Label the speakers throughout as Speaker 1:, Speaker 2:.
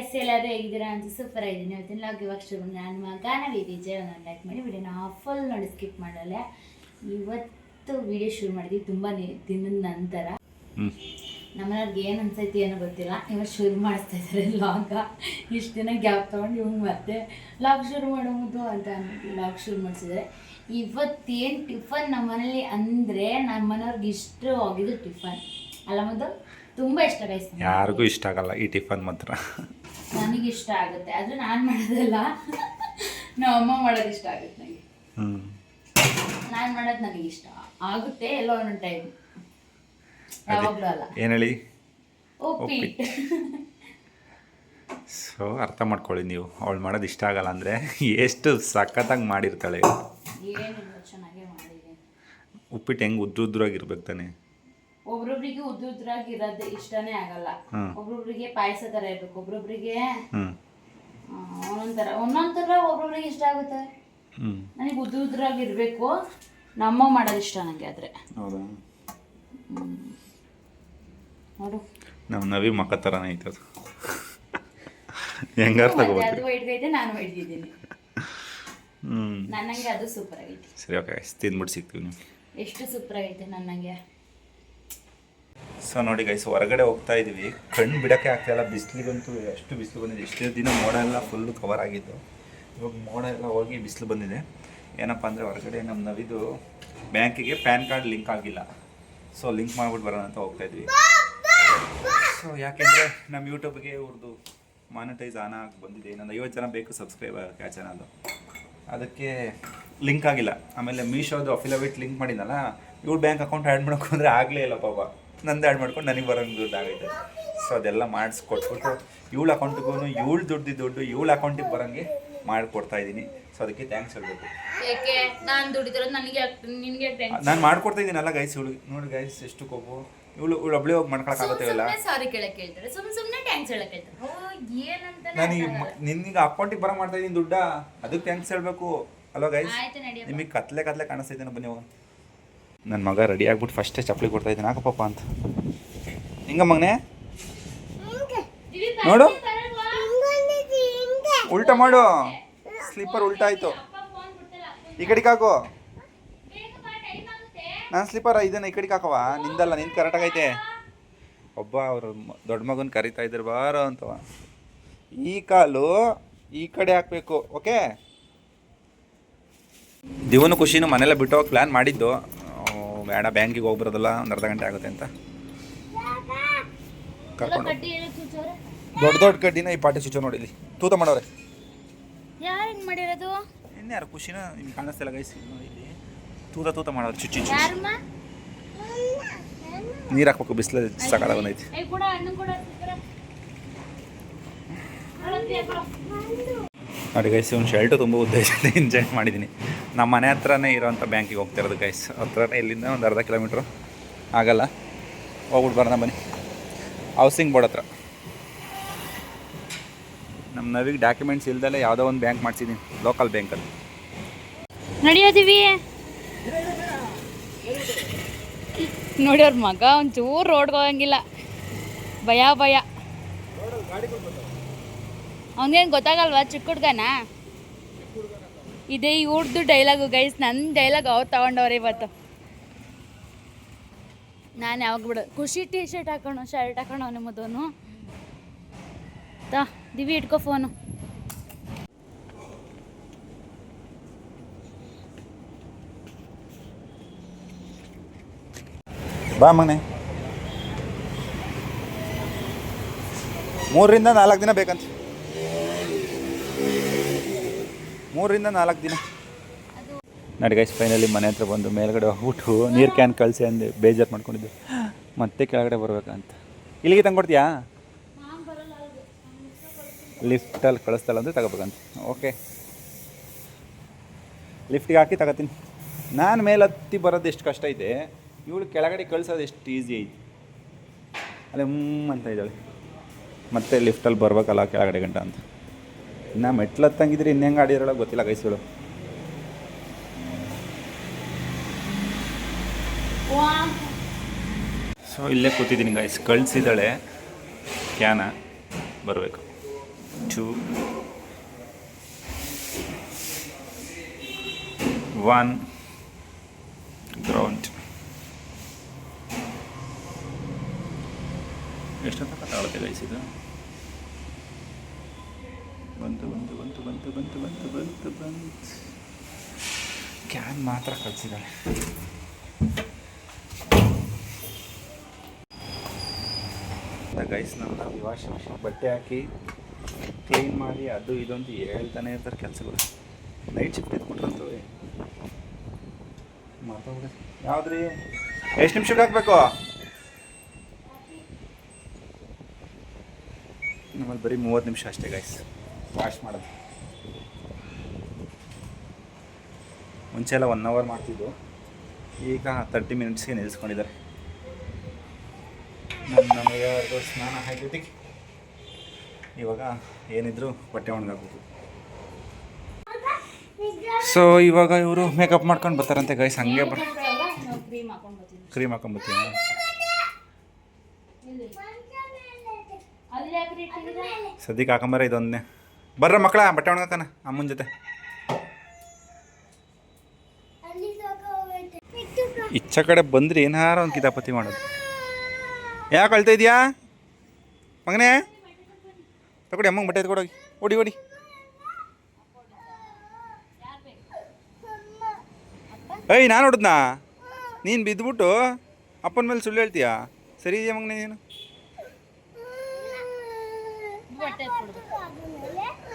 Speaker 1: Guys ಎಲ್ಲರೂ ಹೇಗಿದ್ದೀರಾ ಅಂತ ಸೂಪರ್ ಆಗಿದ್ದೀನಿ. ಇವತ್ತಿನ ಲಾಗ್ ಇವಾಗ ಶುರು ನಾನು ಮಗನ ಜಯ ಒಂದು ಲೈಕ್ ಮಾಡಿ ವಿಡಿಯೋನ ಫುಲ್ ನೋಡಿ ಸ್ಕಿಪ್ ಮಾಡಲ್ಲ. ಇವತ್ತು ವಿಡಿಯೋ ಶುರು ಮಾಡಿದ್ವಿ ತುಂಬ ದಿನದ ನಂತರ. ನಮ್ಮನವ್ರಿಗೆ ಏನು ಅನ್ಸೈತಿ ಏನೋ ಗೊತ್ತಿಲ್ಲ. ಇವತ್ತು ಶುರು ಮಾಡಿಸ್ತಾ ಇದ್ದಾರೆ ಲಾಗ ಇಷ್ಟು ದಿನ ಗ್ಯಾಪ್ ತೊಗೊಂಡು ಇವಂಗೆ ಮತ್ತೆ ಲಾಗ್ ಶುರು ಮಾಡೋದು ಅಂತ ಅಂದ್ಬಿಟ್ಟು ಲಾಗ್ ಶುರು ಮಾಡಿಸಿದ್ದಾರೆ ಇವತ್ತೇನು ಟಿಫನ್ ನಮ್ಮನೇಲಿ ಅಂದರೆ ನಮ್ಮ ಇಷ್ಟು ಇಷ್ಟ ಆಗಿದ್ದು ಟಿಫನ್ ಅಲ್ಲ ಮತ್ತು ತುಂಬ ಇಷ್ಟ ರೈಸ್
Speaker 2: ಯಾರಿಗೂ ಇಷ್ಟ ಆಗಲ್ಲ ಈ ಟಿಫನ್ ಮಾತ್ರ.
Speaker 1: ನನಗೆ ಇಷ್ಟ ಆಗುತ್ತೆ. ಆದ್ರೆ ನಾನು ಮಾಡೋದಲ್ಲ. ನಮ್ಮ ಅಮ್ಮ ಮಾಡೋದು ಇಷ್ಟ ಆಗುತ್ತೆ ನನಗೆ
Speaker 2: ಹ್ಮ್.
Speaker 1: ನಾನು ಮಾಡೋದು ನನಗೆ ಇಷ್ಟ. ಆಗುತ್ತೆ ಎಲ್ಲ ಒಂದೊಂದು ಟೈಮ್ ಯಾವಾಗಲೂ ಅಲ್ಲ.
Speaker 2: ಏನು ಹೇಳಿ?
Speaker 1: ಉಪ್ಪಿಟ್ಟು
Speaker 2: ಸೊ ಅರ್ಥ ಮಾಡ್ಕೊಳ್ಳಿ ನೀವು. ಅವಳು ಮಾಡೋದು ಇಷ್ಟ ಆಗಲ್ಲ ಅಂದರೆ ಎಷ್ಟು ಸಖತ್ತಾಗಿ ಮಾಡಿರ್ತಾಳೆ.
Speaker 1: ಏನಿಲ್ಲ ಚೆನ್ನಾಗೇ ಮಾಡಿದ್ದೀನಿ
Speaker 2: ಉಪ್ಪಿಟ್ಟು ಹೆಂಗೆ ಉದ್ದು ಉದ್ರಾಗಿರ್ಬೇಕು ತಾನೆ?
Speaker 1: ಒಬ್ರೊಬ್ರಿಗೆ ಉದ್ದುದ್ರಾಗಿ ಇರೋದು ಇಷ್ಟನೇ ಆಗಲ್ಲ.
Speaker 2: ಒಬ್ಬೊಬ್ರಿಗೆ
Speaker 1: ಒಬ್ರೊಬ್ರಿಗೆ ಪಾಯಸ ತರ ಇರ್ಬೇಕು. ಒಬ್ರೊಬ್ರಿಗೆ ಒಂದೊಂದರ ಒಂದೊಂದರ ಒಬ್ರೊಬ್ರಿಗೆ ಇಷ್ಟ ಆಗುತ್ತೆ. ನನಗೆ ಉದ್ದುದ್ರಾಗಿ ಇರಬೇಕು ನಮ್ಮ ಮಾಡೋದು ಇಷ್ಟ ನನಗೆ ಆದ್ರೆ. ನೋಡು.
Speaker 2: ನಮ್ಮ ನವಿ ಮಕ್ಕ ಥರನೇ ಐತೆ ಅದು. ಹೆಂಗಾರು ತಗೋಬೋದು
Speaker 1: ಅದು ಹಿಡ್ದೈತೆ ನಾನು ಹಿಡ್ದಿದ್ದೀನಿ
Speaker 2: ಹ್ಞೂ
Speaker 1: ನನ್ನಂಗೆ ಅದು ಸೂಪರ್ ಆಗೈತೆ.
Speaker 2: ಸರಿ ಓಕೆ ತಿಂದ್ಬಿಟ್ಟು ಸಿಗ್ತೀವಿ ನಿಮ್ಗೆ
Speaker 1: ಎಷ್ಟು ಸೂಪರ್ ಆಗೈತೆ ನನ್ನಂಗೆ.
Speaker 2: ಸೊ ನೋಡಿ ಗೈಸ್ ಹೊರಗಡೆ ಹೋಗ್ತಾ ಇದೀವಿ. ಕಣ್ಣು ಬಿಡೋಕ್ಕೆ ಆಗ್ತಾಯಿಲ್ಲ ಬಿಸಿಲಿಗಂತೂ ಎಷ್ಟು ಬಿಸಿಲು ಬಂದಿದೆ. ಎಷ್ಟೇ ದಿನ ಮೋಡ ಎಲ್ಲ ಫುಲ್ಲು ಕವರ್ ಆಗಿದ್ದು. ಇವಾಗ ಮೋಡ ಎಲ್ಲ ಹೋಗಿ ಬಿಸಿಲು ಬಂದಿದೆ. ಏನಪ್ಪ ಅಂದರೆ ಹೊರಗಡೆ ನಮ್ಮ ನವಿದು ಬ್ಯಾಂಕಿಗೆ ಪ್ಯಾನ್ ಕಾರ್ಡ್ ಲಿಂಕ್ ಆಗಿಲ್ಲ. ಸೊ ಲಿಂಕ್ ಮಾಡ್ಬಿಟ್ಟು ಬರೋಣ ಅಂತ ಹೋಗ್ತಾ ಇದ್ವಿ. ಸೊ ಯಾಕೆಂದರೆ ನಮ್ಮ ಯೂಟ್ಯೂಬ್ಗೆ ಇವ್ರದ್ದು ಮಾನಿಟೈಸ್ ಆನ್ ಆಗಿ ಬಂದಿದೆ. ಇನ್ನೊಂದು ಐವತ್ತು ಜನ ಬೇಕು ಸಬ್ಸ್ಕ್ರೈಬ್ ಆಗೋಕ್ಕೆ ಆ ಚಾನಲ್ಲು ಅದಕ್ಕೆ ಲಿಂಕ್ ಆಗಿಲ್ಲ. ಆಮೇಲೆ ಮೀಶೋದು ಅಫಿಲವಿಟ್ ಲಿಂಕ್ ಮಾಡಿದ್ನಲ್ಲ, ಇವ್ರು ಬ್ಯಾಂಕ್ ಅಕೌಂಟ್ ಆ್ಯಡ್ ಮಾಡೋಕ್ಕೆ ಅಂದರೆ ಆಗಲೇ ಇಲ್ಲ ಪಾಪ. ನಂದು ಆ್ಯಡ್ ಮಾಡ್ಕೊಂಡು ನನಗೆ ಬರೋಂಗೆ ದುಡ್ಡು ಆಗೈತೆ. ಸೊ ಅದೆಲ್ಲ ಮಾಡಿಸ್ಕೊಟ್ಬಿಟ್ಟು ಇವಳ ಅಕೌಂಟಿಗೂ ಇವಳು ದುಡ್ಡು ದುಡ್ಡು ಇವಳ ಅಕೌಂಟಿಗೆ ಬರೋಂಗೆ ಮಾಡಿಕೊಡ್ತಾ ಇದ್ದೀನಿ. ಸೊ ಅದಕ್ಕೆ ಥ್ಯಾಂಕ್ಸ್ ಹೇಳ್ಬೇಕು.
Speaker 1: ಯಾಕೆ ನಾನು ದುಡಿದಿರೋದು ನನಗೆ ನಿನಗೆ
Speaker 2: ನಾನು ಮಾಡ್ಕೊಡ್ತಾ ಇದ್ದೀನಲ್ಲ ಗೈಸ್ ಇವಳು. ನೋಡಿ ಗೈಸ್ ಎಷ್ಟು ಕೋಪು. ಇವಳು ಇವಳು ಒಬ್ಳೆ ಹೋಗಿ ಮಾಡ್ಕೊಳಕ್ಕೆ
Speaker 1: ಸಾರಿ ಕೇಳಕ್ ಹೇಳ್ತಾರೆ ಸುಮ್ಮನೆ ಸುಮ್ಮನೆ ಥ್ಯಾಂಕ್ಸ್ ಹೇಳಕ್ ಹೇಳ್ತಾರೆ ಓ ಏನಂತ
Speaker 2: ನಾನು ಈ ನಿನ್ನೀಗ ಅಕೌಂಟಿಗೆ ಬರೋ ಮಾಡ್ತಾ ಇದ್ದೀನಿ ದುಡ್ಡ. ಅದಕ್ಕೆ ಥ್ಯಾಂಕ್ಸ್ ಹೇಳಬೇಕು. ಅಲ್ವಾ ಗೈಸ್ ನಿಮಗೆ ಕತ್ಲೆ ಕತ್ಲೆ ಕಾಣಿಸ್ತೈತೆ ಬನ್ನಿ ಹೋಗೋಣ. ನನ್ನ ಮಗ ರೆಡಿ ಆಗ್ಬಿಟ್ಟು ಫಸ್ಟೇ ಚಪ್ಪಲಿ ಕೊಡ್ತಾ ಇದ್ದೀನಿ. ಹಾಕಪ್ಪ ಅಂತ. ಹಿಂಗ ಮಗನೇ? ನೋಡು. ಉಲ್ಟಾ ಮಾಡು. ಸ್ಲೀಪರ್ ಉಲ್ಟಾ ಆಯ್ತು ಈ ಕಡೆಗೆ ಹಾಕು. ನಾನು ಸ್ಲೀಪರ್, ಇದನ್ನ ಈ ಕಡೆಗೆ ಹಾಕವ ನಿಂದಲ್ಲ, ನಿಂದು ಕರೆಕ್ಟಾಗಿ ಐತೆ. ಒಬ್ಬ ಅವರು ದೊಡ್ಡ ಮಗನ ಕರಿತಾ ಇದ್ರು ಬಾರೋ ಅಂತವ ಈ ಕಾಲು ಈ ಕಡೆ ಹಾಕ್ಬೇಕು, ಓಕೆ? ದಿವನು ಖುಷಿನೂ ಮನೆಲ್ಲ ಬಿಟ್ಟು ಹೋಗಿ ಪ್ಲ್ಯಾನ್ ಮಾಡಿದ್ದು. ಬೇಡ ಬ್ಯಾಂಕಿಗೆ ಹೋಗ್ಬರೋದಲ್ಲ ಒಂದು ಅರ್ಧ ಗಂಟೆ ಆಗುತ್ತೆ ಅಂತ. ಕರ್ಕೊಂಡು ದೊಡ್ಡ ದೊಡ್ಡ ಕಡ್ಡಿನ ಈ ಪಾಟಿ ಚುಚ್ಚೋ ನೋಡಿ ಇಲ್ಲಿ. ತೂತ ಮಾಡೋರೆ. ಇನ್ಯಾರು ಖುಷಿನ? ನಿಮ್ಗೆ ಕಾಣಿಸ್ತಿಲ್ಲ ಗೈಸ್ ನೋಡಿ ಇಲ್ಲಿ. ತೂತ ತೂತ ಮಾಡೋರು ಚುಚ್ಚಿ ನೀರು ಹಾಕ್ಬೇಕು ಬಿಸಿಲು ಸಕಾಲ ಬಂದೈತಿ. ನೋಡಿ ಗೈಸ್ ಒಂದು ಶರ್ಟ್ ತುಂಬ ಉದ್ದೇಶದಿಂದ ಎಂಜಾಯ್ ಮಾಡಿದ್ದೀನಿ ನಮ್ಮ ಮನೆ ಹತ್ರನೇ ಇರೋಂಥ ಬ್ಯಾಂಕಿಗೆ ಹೋಗ್ತಿರೋದು ಗೈಸ್ ಹತ್ರನೇ ಇಲ್ಲಿಂದ ಒಂದು ಅರ್ಧ ಕಿಲೋಮೀಟ್ರು ಆಗಲ್ಲ. ಹೋಗ್ಬಿಟ್ಟು ಬರೋಣ ಬನ್ನಿ. ಹೌಸಿಂಗ್ ಬೋರ್ಡ್ ಹತ್ರ. ನಮ್ಮ ನವಿಗೆ ಡಾಕ್ಯುಮೆಂಟ್ಸ್ ಇಲ್ಲದೆ ಯಾವುದೋ ಒಂದು ಬ್ಯಾಂಕ್ ಮಾಡಿಸಿದ್ದೀನಿ ಲೋಕಲ್ ಬ್ಯಾಂಕಲ್ಲಿ
Speaker 1: ನಡೆಯೋದಿವಿ ನೋಡಿ ಅವ್ರ ಮಗ ಒಂಚೂರು ರೋಡ್ಗೆ ಹೋಗಂಗಿಲ್ಲ. ಭಯ ಭಯ. ಅವನಿಗೇನು ಗೊತ್ತಾಗಲ್ವಾ? ಚಿಕ್ಕ ಹುಡ್ಗನ? ಇದೇ ಇವ್ರದ್ದು ಡೈಲಾಗು ಗೈಸ್ ನನ್ನ ಡೈಲಾಗ್ ಅವ್ರು ತಗೊಂಡವ್ರೆ ಇವತ್ತು. ನಾನು ಯಾವಾಗ ಬಿಡು. ಖುಷಿ ಟಿ ಶರ್ಟ್ ಹಾಕೋಣ ಶರ್ಟ್ ಹಾಕೋಣ ನಿಮ್ಮದೋನು ತಾ, ದಿವಿ ಇಟ್ಕೋ ಫೋನು
Speaker 2: ಬಾ ಮಗನೆ. ಮೂರರಿಂದ ನಾಲ್ಕು ದಿನ ಬೇಕಂತ. ಮೂರರಿಂದ ನಾಲ್ಕು ದಿನ. ನೋಡಿ ಫೈನಲಿ ಮನೆ ಹತ್ರ ಬಂದು ಮೇಲ್ಗಡೆ ಹೋಗ್ಬಿಟ್ಟು ನೀರು ಕ್ಯಾನ್ ಕಳಿಸಿ ಅಂದೆ ಬೇಜಾರು ಮಾಡ್ಕೊಂಡಿದ್ದೆ. ಮತ್ತೆ ಕೆಳಗಡೆ ಬರ್ಬೇಕಂತ. ಇಲ್ಲಿಗೆ ತಂದ್ಕೊಡ್ತೀಯಾ ಲಿಫ್ಟಲ್ಲಿ ಕಳಿಸ್ತಲ್ಲ ಅಂದರೆ ತಗೋಬೇಕಂತ. ಓಕೆ ಲಿಫ್ಟಿಗೆ ಹಾಕಿ ತಗೋತೀನಿ. ನಾನು ಮೇಲೆ ಹತ್ತಿ ಬರೋದು ಎಷ್ಟು ಕಷ್ಟ ಐತೆ. ಇವಳು ಕೆಳಗಡೆ ಕಳ್ಸೋದು ಎಷ್ಟು ಈಸಿ ಐತಿ. ಅಲ್ಲೇ ಹ್ಞೂ ಅಂತ ಇದ್ದಾಳೆ. ಮತ್ತೆ ಲಿಫ್ಟಲ್ಲಿ ಬರ್ಬೇಕಲ್ಲ ಕೆಳಗಡೆ ಗಂಟ ಅಂತ. ಇನ್ನು ಮೆಟ್ಲು ಹತ್ತಂಗಿದ್ರೆ ಇನ್ನು ಹೆಂಗೆ ಆಡಿದ್ರೊಳಗೆ ಗೊತ್ತಿಲ್ಲ ಗೈಸ್ಗಳು ಸೊ ಇಲ್ಲೇ ಕೂತಿದ್ದೀನಿ ಗೈಸ್ ಕಳಿಸಿದ್ದಾಳೆ ಕ್ಯಾನ ಬರಬೇಕು. ಟೂ ಒನ್ ಗ್ರೌಂಡ್ ಎಷ್ಟೊತ್ತ ಕಟ್ಟಾಳುತ್ತೆ ಗೈಸ್ ಇದು? ಬಂತು ಬಂತು ಬಂತು ಬಂತು ಬಂತು ಬಂತು ಬಂತು ಬಂತು. ಕ್ಯಾನ್ ಮಾತ್ರ ಕಳಿಸಿದ್ದಾಳೆ. ಗೈಸ್ ನಮ್ಮ ವಾಷಿಂಗ್ ಮಿಷಿನ್ ಬಟ್ಟೆ ಹಾಕಿ ಕ್ಲೀನ್ ಮಾಡಿ ಅದು ಇದೊಂದು ಹೇಳ್ತಾನೆ ಇರ್ತಾರೆ ಕೆಲಸಗಳು. ನೈಟ್ ಶಿಫ್ಟ್ ಇದ್ಬಿಟ್ರಂತೂ ಮಾತಾಡ್ಬಿಡಿ. ಯಾವ್ದ್ರಿ? ಎಷ್ಟು ನಿಮಿಷ ಹಾಕ್ಬೇಕು? ನಮ್ಮಲ್ಲಿ ಬರೀ ಮೂವತ್ತು ನಿಮಿಷ ಅಷ್ಟೇ ಗೈಸ್ ವಾಶ್ ಮಾಡೋದು. ಮುಂಚೆ ಎಲ್ಲ ಒನ್ ಅವರ್ ಮಾಡ್ತಿದ್ದು ಈಗ ತರ್ಟಿ ಮಿನಿಟ್ಸ್ಗೆ ನಿಲ್ಲಿಸ್ಕೊಂಡಿದ್ದಾರೆ ನಮ್ಮ ನಮಗೆ ಅದು ಸ್ನಾನ ಹಾಕಿದ್ದಕ್ಕೆ ಇವಾಗ ಏನಿದ್ರು ಬಟ್ಟೆ ಒಣಗಾಕ್ಬೋದು ಸೊ ಇವಾಗ ಇವರು ಮೇಕಪ್ ಮಾಡ್ಕೊಂಡು ಬರ್ತಾರಂತೆ ಗೈಸ್ ಹಂಗೆ ಬರ್
Speaker 1: ಕ್ರೀಮ್ ಹಾಕೊಂಡು ಬರ್ತೀನಿ
Speaker 2: ಕ್ರೀಮ್ ಹಾಕೊಂಬತ್ತೀನಿ
Speaker 1: ಇಲ್ಲಿ ಅಲ್ಲಿ ಯಾಕ್ರಿ ಇಟ್ಟಿದ್ದೀರಾ
Speaker 2: ಸದ್ಯಕ್ಕೆ ಹಾಕೊಂಬರ ಇದೊಂದನೇ. ಬರ್ರ ಮಕ್ಕಳ, ಬಟ್ಟೆ ಒಣಗತಾನೆ ಅಮ್ಮನ ಜೊತೆ. ಇಚ್ಛ ಕಡೆ ಬಂದ್ರೆ ಏನಾರ ಒಂದು ಕಿತಾಪತಿ ಮಾಡೋದು. ಯಾಕೆ ಅಳ್ತಾ ಇದೆಯಾ? ಮಗನೇ? ತಗೊಡಿ ಅಮ್ಮಂಗೆ ಬಟ್ಟೆ ಎತ್ಕೊಡೋಗಿ ಓಡಿ ಓಡಿ. ಏಯ್, ನಾನು ಹೊಡೆದ್ನಾ? ನೀನು ಬಿದ್ದುಬಿಟ್ಟು ಅಪ್ಪನ ಮೇಲೆ ಸುಳ್ಳು ಹೇಳ್ತೀಯಾ? ಸರಿ ಇದೆಯಾ ಮಗನೇ ನೀನು?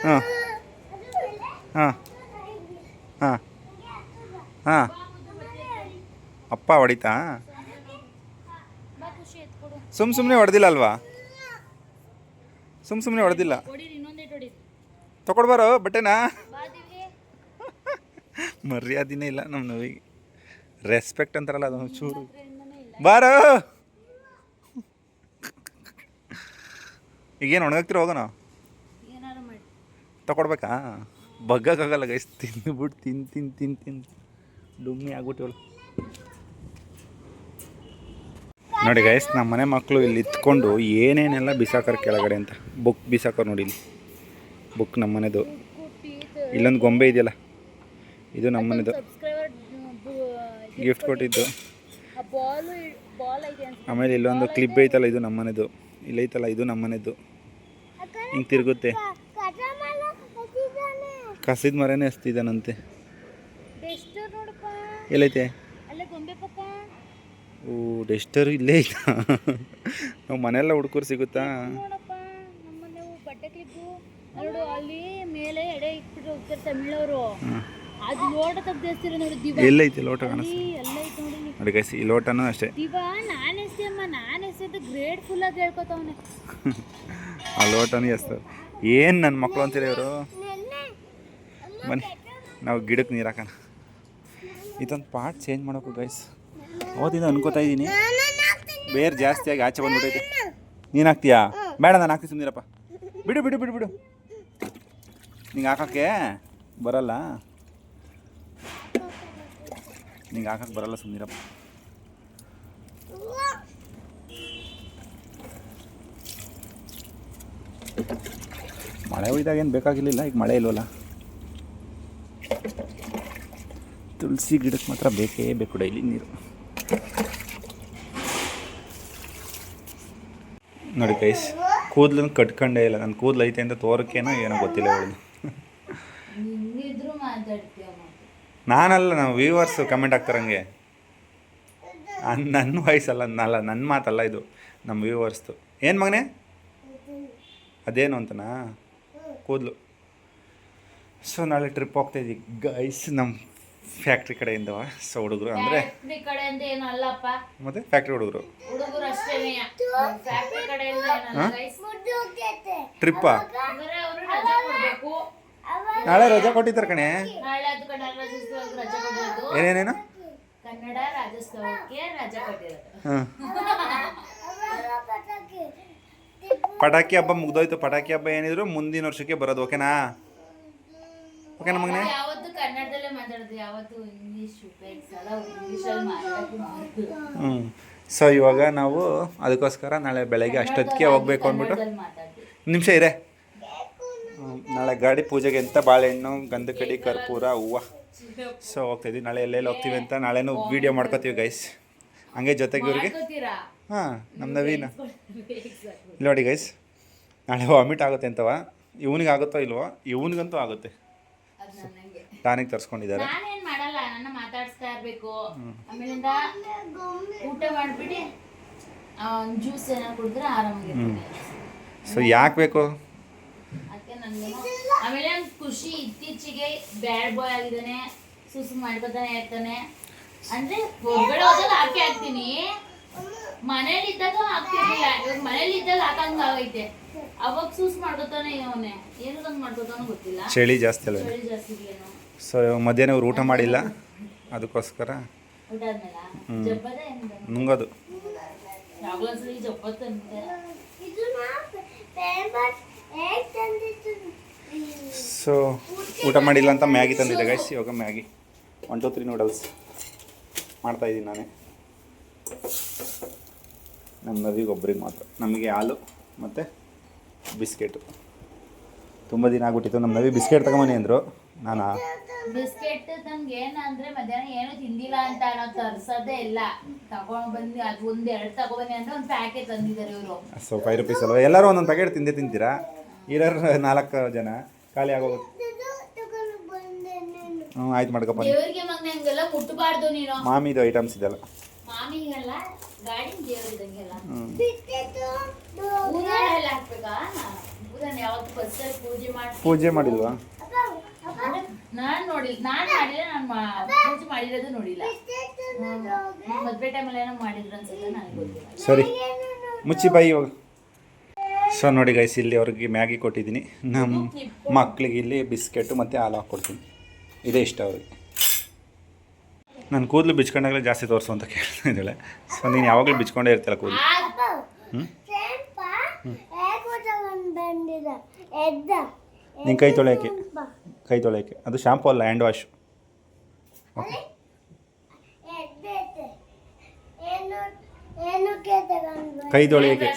Speaker 2: ಹಾಂ. ಹಾಂ. ಹಾಂ. ಹಾಂ. ಅಪ್ಪ ಹೊಡಿತಾ? ಸುಮ್ ಸುಮ್ಮನೆ ಹೊಡೆದಿಲ್ಲ ಅಲ್ವಾ? ಸುಮ್ ಸುಮ್ಮನೆ ಹೊಡೆದಿಲ್ಲ. ತಗೊಡ್ಬಾರೋ ಬಟ್ಟೆನಾ? ಮರ್ಯಾದಿನೇ ಇಲ್ಲ ನಮ್ಮ ನೋವಿಗೆ. ರೆಸ್ಪೆಕ್ಟ್ ಅಂತಾರಲ್ಲ ಅದು ಚೂರು. ಬಾರೋ. ಈಗೇನು ಒಣಗಾಕ್ತಿರ ಹೋಗೋಣ? ತಗೊಡ್ಬೇಕಾ? ಬಗ್ಗಕ್ಕಾಗಲ್ಲ ಗೈಸ್ ತಿಂದ್ಬಿಟ್ಟು ತಿನ್ ತಿನ್ ತಿನ್ ತಿನ್ ಡುಮ್ಮಿ ಆಗ್ಬಿಟ್ಟಿವಲ್ಲ. ನೋಡಿ ಗೈಸ್ ನಮ್ಮ ಮನೆ ಮಕ್ಕಳು ಇಲ್ಲಿ ಇತ್ಕೊಂಡು ಏನೇನೆಲ್ಲ ಬಿಸಾಕರ್ ಕೆಳಗಡೆ ಅಂತ. ಬುಕ್ ಬಿಸಾಕರ್ ನೋಡಿ ಇಲ್ಲಿ. ಬುಕ್ ನಮ್ಮ ಮನೆದು. ಇಲ್ಲೊಂದು ಗೊಂಬೆ ಇದೆಯಲ್ಲ. ಇದು ನಮ್ಮ ಮನೆದು. ಗಿಫ್ಟ್ ಕೊಟ್ಟಿದ್ದು. ಆಮೇಲೆ ಇಲ್ಲೊಂದು ಕ್ಲಿಪ್ ಐತಲ್ಲ, ಇದು ನಮ್ಮ ಮನೆದು. ಇಲ್ಲೈತಲ್ಲ, ಇದು ನಮ್ಮ ಮನೆದು. ಹಿಂಗೆ ತಿರುಗುತ್ತೆ. ಕಸಿದ ಮರನೇ ಹಸ್ತಿದ್ದಾನಂತೆ. ಎಲ್ಲೈತೆ? ಓ ಡೆಸ್ಟರು ಇಲ್ಲೇ ಐತಾ ನಾವು ಮನೆಯೆಲ್ಲ ಹುಡುಕರು ಸಿಗುತ್ತಾ?
Speaker 1: ನೋಡು ಅಲ್ಲಿ ಮೇಲೆ ಎಡೆ ಇಟ್ಬಿಟ್ಟು ಹೋಗ್ತಾರೆ ತಮಿಳವರು. ಅದು ಲೋಟ ನೋಡಿ ದಿವಾ.
Speaker 2: ಎಲ್ಲೈತೆ ಲೋಟ ಕಾಣಿಸ್ತು?
Speaker 1: ಎಲ್ಲ ಐತೆ ನೋಡಿ
Speaker 2: ನೋಡಿ ಗೈಸ್ ಈ ಲೋಟನೂ ಅಷ್ಟೇ.
Speaker 1: ದಿವಾ ನಾನು ನಾನು ಎಸ್ತೆ ಗ್ರೇಟ್ ಫುಲ್ ಆಗಿ ಹೇಳ್ಕೊತಾವನೆ.
Speaker 2: ಆ ಲೋಟನೂ ಎಸ್ತಾರೆ. ಏನು ನನ್ನ ಮಕ್ಕಳು ಅಂತೀರ ಇವರು? ಬನ್ನಿ. ನಾವು ಗಿಡಕ್ಕೆ ನೀರು ಹಾಕೋಣ. ಇದೊಂದು ಪಾರ್ಟ್ ಚೇಂಜ್ ಮಾಡೋಕು ಗೈಸ್ ಅವತ್ತಿಂದ ಅನ್ಕೋತಾ ಇದ್ದೀನಿ. ಬೇರೆ ಜಾಸ್ತಿಯಾಗಿ ಆಚೆ ಬಂದ್ಬಿಟ್ಟೈತೆ ನೀನು ಹಾಕ್ತೀಯಾ? ಬೇಡ, ನಾನು ಹಾಕ್ತೀನಿ ಸುಮ್ಮನಿರಪ್ಪ ಬಿಡು ಬಿಡು ಬಿಡು ಬಿಡು. ನಿಂಗೆ ಹಾಕೋಕ್ಕೆ ಬರಲ್ಲ. ನಿಂಗೆ ಹಾಕಕ್ಕೆ ಬರಲ್ಲ ಸುಮ್ಮನಿರಪ್ಪ ಮಳೆ ಹೋಯ್ದಾಗ ಏನು ಬೇಕಾಗಿರಲಿಲ್ಲ, ಈಗ ಮಳೆ ಇಲ್ವಲ್ಲ? ತುಳಸಿ ಗಿಡಕ್ಕೆ ಮಾತ್ರ ಬೇಕೇ ಬೇಕು ಡೈಲಿ ನೀರು. ನೋಡಿ ಕೈಸ್ ಕೂದಲನ್ನು ಕಟ್ಕೊಂಡೇ ಇಲ್ಲ. ನನ್ನ ಕೂದಲು ಐತೆ ಅಂತ ತೋರಕ್ಕೇನೋ ಏನೋ ಗೊತ್ತಿಲ್ಲ ಅವಳು ನಾನಲ್ಲ, ನಾವು ವ್ಯೂವರ್ಸ್ ಕಮೆಂಟ್ ಹಾಕ್ತಾರಂಗೆ. ನನ್ನ ವಾಯ್ಸಲ್ಲ ನಲ್ಲ ನನ್ನ ಮಾತಲ್ಲ ಇದು ನಮ್ಮ ವ್ಯೂವರ್ಸ್ದು ಏನು ಮಗನೇ? ಅದೇನು ಅಂತನಾ? ಕೂದಲು. ಸೊ ನಾಳೆ ಟ್ರಿಪ್ ಹೋಗ್ತಾ ಇದ್ದೀವಿ ಗೈಸ್ ನಮ್ಮ ಫ್ಯಾಕ್ಟ್ರಿ ಕಡೆಯಿಂದ ಸೊ ಹುಡುಗರು ಅಂದರೆ
Speaker 1: ಮತ್ತೆ ಕಡೆಯಿಂದ ಏನು ಅಲ್ಲಪ್ಪ.
Speaker 2: ಮತ್ತು ಫ್ಯಾಕ್ಟ್ರಿ ಹುಡುಗರು?
Speaker 1: ಹುಡುಗರು ಅಷ್ಟೇನೆ ಫ್ಯಾಕ್ಟ್ರಿ ಕಡೆಯಿಂದ ಏನಲ್ಲ ಗೈಸ್
Speaker 2: ಟ್ರಿಪ್ಪಾ
Speaker 1: ಬರೀ ಅವರು ರಜೆ ಕೊಡ್ಬೇಕು.
Speaker 2: ನಾಳೆ ರಜೆ ಕೊಟ್ಟಿದ್ದಾರೆ ಕಣೆ.
Speaker 1: ನಾಳೆ ಅದು ಕನ್ನಡ ರಾಜ್ಯೋತ್ಸವಕ್ಕೆ ರಜೆ ಕೊಡೋದು
Speaker 2: ಏನೇನೇನು?
Speaker 1: ಕನ್ನಡ ರಾಜ್ಯೋತ್ಸವಕ್ಕೆ ರಜೆ ಕೊಟ್ಟಿರೋದು
Speaker 2: ಹಾಂ. ಪಟಾಕಿ ಹಬ್ಬ ಮುಗ್ದೋಯ್ತು. ಪಟಾಕಿ ಹಬ್ಬ ಏನಿದ್ರು ಮುಂದಿನ ವರ್ಷಕ್ಕೆ ಬರೋದು ಓಕೆನಾ ಮಗನೇ?
Speaker 1: ಯಾವತ್ತು ಕನ್ನಡದಲ್ಲೇ ಮಾತಾಡೋದು ಯಾವತ್ತು ಇಂಗ್ಲಿಷ್ ಉಪಯೋಗಿಸಲ್ಲ ಇಂಗ್ಲೀಷಲ್ಲಿ ಮಾತಾಡೋದು
Speaker 2: ಹ್ಞೂ ಸೊ ಇವಾಗ ನಾವು ಅದಕ್ಕೋಸ್ಕರ ನಾಳೆ ಬೆಳಗ್ಗೆ ಅಷ್ಟೊತ್ತಿಗೆ ಹೋಗ್ಬೇಕು ಅಂದ್ಬಿಟ್ಟು ನಿಮಿಷ ಇರೇ. ನಾಳೆ ಗಾಡಿ ಪೂಜೆಗೆ ಎಂತ ಬಾಳೆಹಣ್ಣು ಗಂಧ ಕಡಿ ಕರ್ಪೂರ ಹೂವು. ಸೊ ಹೋಗ್ತಾ ಇದೀವಿ ನಾಳೆ ಎಲ್ಲೆಲ್ಲಿ ಹೋಗ್ತೀವಿ ಅಂತ ನಾಳೆನೂ ವೀಡಿಯೋ ಮಾಡ್ಕೋತೀವಿ ಗೈಸ್ ಹಂಗೆ ಜೊತೆಗೆ ಇವ್ರಿಗೆ? ಹಾಂ ನಮ್ಮ ನವೀನ. ನೋಡಿ ಗೈಸ್ ನಾಳೆ ವಾಮಿಟ್ ಆಗುತ್ತೆ ಅಂತವ. ಇವನಿಗೆ ಆಗುತ್ತೋ ಇಲ್ವೋ ಇವನಿಗಂತೂ ಆಗುತ್ತೆ. ಟಾನಿಕ್ ತರಿಸ್ಕೊಂಡಿದ್ದಾರೆ.
Speaker 1: ನಾನೇನ್ ಮಾಡಲ್ಲ ನನ್ನ ಮಾತಾಡಿಸ್ತಾ ಇರ್ಬೇಕು. ಆಮೇಲಿಂದ ಊಟ ಮಾಡ್ಬಿಟ್ಟು ಜ್ಯೂಸ್ ಕುಡಿದ್ರೆ ಆರಾಮಾಗಿರ್ತೀನಿ.
Speaker 2: ಸೊ ಯಾಕೆ ಬೇಕು?
Speaker 1: ಅದಕ್ಕೆ ಆಮೇಲೆ ಖುಷಿ ಇತ್ತೀಚೆಗೆ ಬ್ಯಾಡ್ ಬಾಯ್ ಆಗಿದ್ದಾನೆ ಸುಸು ಮಾಡ್ಕೊತಾನೆ ಇರ್ತಾನೆ. ಅಂದ್ರೆ ಹೊರಗಡೆ ಹೋದಾಗ ಹಾಕಿ ಹಾಕ್ತೀನಿ. ಮನೇಲಿ ಇದ್ದಾಗ ಹಾಕ್ತಿರ್ಲಿಲ್ಲ. ಇವಾಗ ಮನೇಲಿ ಇದ್ದಾಗ ಹಾಕಂಗ ಆಗೈತೆ. ಅವಾಗ ಸೂಸ್ ಮಾಡ್ಕೊತಾನೆ ಅವನೇ ಏನದಂಗ್ ಮಾಡ್ಕೊತಾನೋ ಗೊತ್ತಿಲ್ಲ.
Speaker 2: ಚಳಿ ಜಾಸ್ತಿ
Speaker 1: ಚಳಿ ಜಾಸ್ತಿ
Speaker 2: ಸೊ ಮಧ್ಯಾಹ್ನ ಇವ್ರು ಊಟ ಮಾಡಿಲ್ಲ. ಅದಕ್ಕೋಸ್ಕರ ನುಂಗೋದು. ಸೊ ಊಟ ಮಾಡಿಲ್ಲ ಅಂತ ಮ್ಯಾಗಿ ತಂದಿದ್ದೆ ಗೈಸ್ ಇವಾಗ Maggi. One two three noodles ಮಾಡ್ತಾ ಇದ್ದೀನಿ ನಾನೇ. ನಮ್ಮ ನವಿಗೆ ಒಬ್ರಿಗೆ ಮಾತ್ರ. ನಮಗೆ ಹಾಲು ಮತ್ತು ಬಿಸ್ಕೆಟು. ತುಂಬ ದಿನ ಆಗ್ಬಿಟ್ಟಿತ್ತು. ನಮ್ಮ ನವಿ ಬಿಸ್ಕೆಟ್ ತಗೊಂಬನಿ ಅಂದರು. ನಾನು?
Speaker 1: ಬಿಸ್ಕೆಟ್ ನಮ್ಗೆ ಏನಂದ್ರೆ ಮಧ್ಯಾಹ್ನ ಏನು ತಿಂದಿಲ್ಲ ಅಂತ ಅನ್ನೋ ತರ್ಸೋದೇ ಇಲ್ಲ. ತಗೊಂಡ್ ಬಂದು ಅದು ಒಂದ್ ಎರಡು ತಗೊಬನ್ನಿ ಅಂದ್ರೆ ಒಂದು ಪ್ಯಾಕೆಟ್ ತಂದಿದ್ದಾರೆ ಇವರು.
Speaker 2: ಸೊ ಫೈವ್ ರುಪೀಸ್ ಅಲ್ವಾ? ಎಲ್ಲರೂ ಒಂದೊಂದು ಪ್ಯಾಕೆಟ್ ತಿಂದೇ ತಿಂತೀರಾ? ಇರೋರು ನಾಲ್ಕು ಜನ ಖಾಲಿ ಆಗೋಗುತ್ತೆ ಹ್ಞೂ ಆಯ್ತು ಮಾಡ್ಕಪ್ಪ
Speaker 1: ದೇವರಿಗೆ ಮಗ್ನ ಹಂಗೆಲ್ಲ ಮುಟ್ಟಬಾರ್ದು ನೀನು.
Speaker 2: ಮಾಮಿದು ಐಟಮ್ಸ್ ಇದೆಲ್ಲ.
Speaker 1: ಮಾಮಿಗೆಲ್ಲ ಗಾಡಿ ದೇವರಿದಂಗೆಲ್ಲ ಎಲ್ಲ ಹಾಕ್ಬೇಕಾ? ಊರನ್ನ ಯಾವತ್ತು ಬಸ್ಸಲ್ಲಿ ಪೂಜೆ ಮಾಡಿ
Speaker 2: ಪೂಜೆ ಮಾಡಿಲ್ವಾ?
Speaker 1: ನಾನ್ ನೋಡಿಲ್ಲ ನಾನ್ ಮಾಡಿಲ್ಲ ನಾನು ಪೂಜೆ ಮಾಡಿರೋದು ನೋಡಿಲ್ಲ. ಮದ್ವೆ ಟೈಮಲ್ಲಿ ಏನೋ ಮಾಡಿದ್ರು ಅನ್ಸುತ್ತೆ ನನಗೆ ಗೊತ್ತಿಲ್ಲ.
Speaker 2: ಸರಿ ಮುಚ್ಚಿ ಬಾಯಿ ಇವಾಗ. ಸೊ ನೋಡಿ ಗೈಸ್ ಇಲ್ಲಿ ಅವ್ರಿಗೆ ಮ್ಯಾಗಿ ಕೊಟ್ಟಿದ್ದೀನಿ. ನಮ್ಮ ಮಕ್ಕಳಿಗೆ ಇಲ್ಲಿ ಬಿಸ್ಕೆಟು ಮತ್ತು ಹಾಲು ಹಾಕ್ಕೊಡ್ತೀನಿ ಇದೇ ಇಷ್ಟ ಅವ್ರಿಗೆ. ನಾನು ಕೂದಲು ಬಿಚ್ಕೊಂಡಾಗಲೇ ಜಾಸ್ತಿ ತೋರಿಸು ಅಂತ ಕೇಳ್ತಾ ಇದ್ದಾಳೆ. ಸೊ ನೀನು ಯಾವಾಗಲೂ ಬಿಚ್ಕೊಂಡೇ ಇರ್ತಲ್ಲ ಕೂದಲು? ಹ್ಞೂ ನಿನ್ನ ಕೈ ತೊಳೆಯೋಕ್ಕೆ. ಕೈ ತೊಳೆಯೋಕ್ಕೆ. ಅದು ಶಾಂಪೂ ಅಲ್ಲ ಹ್ಯಾಂಡ್ ವಾಶ್ ಓಕೆ ಕೈ ತೊಳೆಯೋಕ್ಕೆ.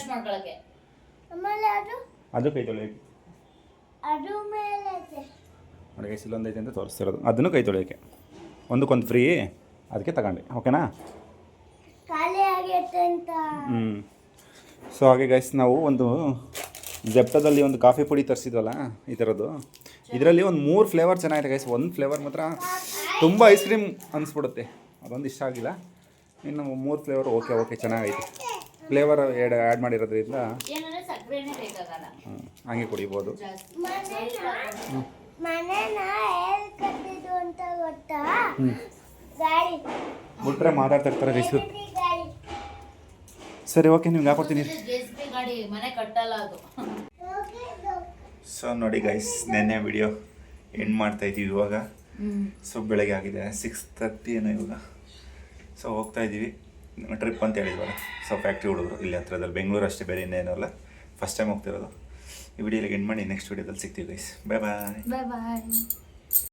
Speaker 3: ಅದು?
Speaker 2: ಅದು ಕೈ ತೊಳೆಯೋಕ್ಕೆ.
Speaker 3: ಅದು ಮೇಲೆ
Speaker 2: ನೋಡಿ ಗೈಸ್ ಇಲ್ಲೊಂದು ಐತೆ ಅಂತ ತೋರಿಸ್ತಿರೋದು. ಅದನ್ನು ಕೈ ತೊಳೆಯೋಕ್ಕೆ. ಒಂದಕ್ಕೊಂದು ಫ್ರೀ ಅದಕ್ಕೆ ತಗೊಂಡೆ. ಓಕೆನಾ ಹ್ಞೂ ಸೊ ಹಾಗೆ ಗೈಸ್ ನಾವು ಒಂದು ಜೆಪ್ಟೋದಲ್ಲಿ ಒಂದು ಕಾಫಿ ಪುಡಿ ತರಿಸಿದ್ವಲ್ಲ ಈ ಥರದ್ದು. ಇದರಲ್ಲಿ ಒಂದು ಮೂರು ಫ್ಲೇವರ್ ಚೆನ್ನಾಗಿದೆ ಗೈಸ್ ಒಂದು ಫ್ಲೇವರ್ ಮಾತ್ರ ತುಂಬ ಐಸ್ ಕ್ರೀಮ್ ಅನಿಸ್ಬಿಡುತ್ತೆ. ಅದೊಂದು ಇಷ್ಟ ಆಗಿಲ್ಲ. ಇನ್ನು ಮೂರು ಫ್ಲೇವರ್ ಓಕೆ ಓಕೆ ಚೆನ್ನಾಗೈತೆ. ಫ್ಲೇವರ್ ಎರಡು ಆ್ಯಡ್ ಮಾಡಿರೋದ್ರಿಂದ
Speaker 1: ಏನಂದ್ರೆ ಸಕ್ಕರೆನೇ ಬೇಕಾಗಲ್ಲ.
Speaker 2: ಹ್ಮ್, ಹಂಗೆ ಕುಡಿಬೋದು.
Speaker 1: ಜಾಸ್ತಿ
Speaker 3: ಮನೇನ ಮನೇನ ಹೇಳಿ ಕಟ್ಟಿದ್ದು ಅಂತ ಗೊತ್ತಾ?
Speaker 2: ಹ್ಞೂ
Speaker 3: ಗಾಡಿ
Speaker 2: ಬಿಟ್ರೆ ಮಾತಾಡ್ತಾ ಇರ್ತಾರೆ ಗೈಸು ಸರಿ ಓಕೆ ನಿಮ್ಗೆ ಹಾಕೊಡ್ತೀನಿ.
Speaker 1: ಗಾಡಿ ಮನೆ ಕಟ್ಟಲ್ಲ ಅದು.
Speaker 2: ಸೊ ನೋಡಿ ಗೈಸ್ ನೆನ್ನೆ ವಿಡಿಯೋ ಎಂಡ್ ಮಾಡ್ತಾ ಇದ್ದೀವಿ ಇವಾಗ. ಸೊ ಬೆಳಗ್ಗೆ ಆಗಿದೆ ಸಿಕ್ಸ್ ತರ್ಟಿ ಏನೋ ಇವಾಗ. ಸೊ ಹೋಗ್ತಾ ಇದ್ದೀವಿ ಟ್ರಿಪ್ ಅಂತ ಹೇಳಿದ್ವಲ್ಲ ಸೊ ಫ್ಯಾಕ್ಟ್ರಿ ಹುಡುಗರು ಇಲ್ಲಿ ಹತ್ರದಲ್ಲಿ ಬೆಂಗಳೂರು ಅಷ್ಟೇ ಬೇರೆ ಇನ್ನೇನೂ ಅಲ್ಲ. ಫಸ್ಟ್ ಟೈಮ್ ಹೋಗ್ತಿರೋದು. ಈ ವಿಡಿಯೋಲಿ ಎಂಡ್ ಮಾಡಿ ನೆಕ್ಸ್ಟ್ ವಿಡಿಯೋದಲ್ಲಿ ಸಿಗ್ತೀವಿ ಗೈಸ್ ಬಾಯ್ ಬಾಯ್
Speaker 1: ಬಾಯ್ ಬಾಯ್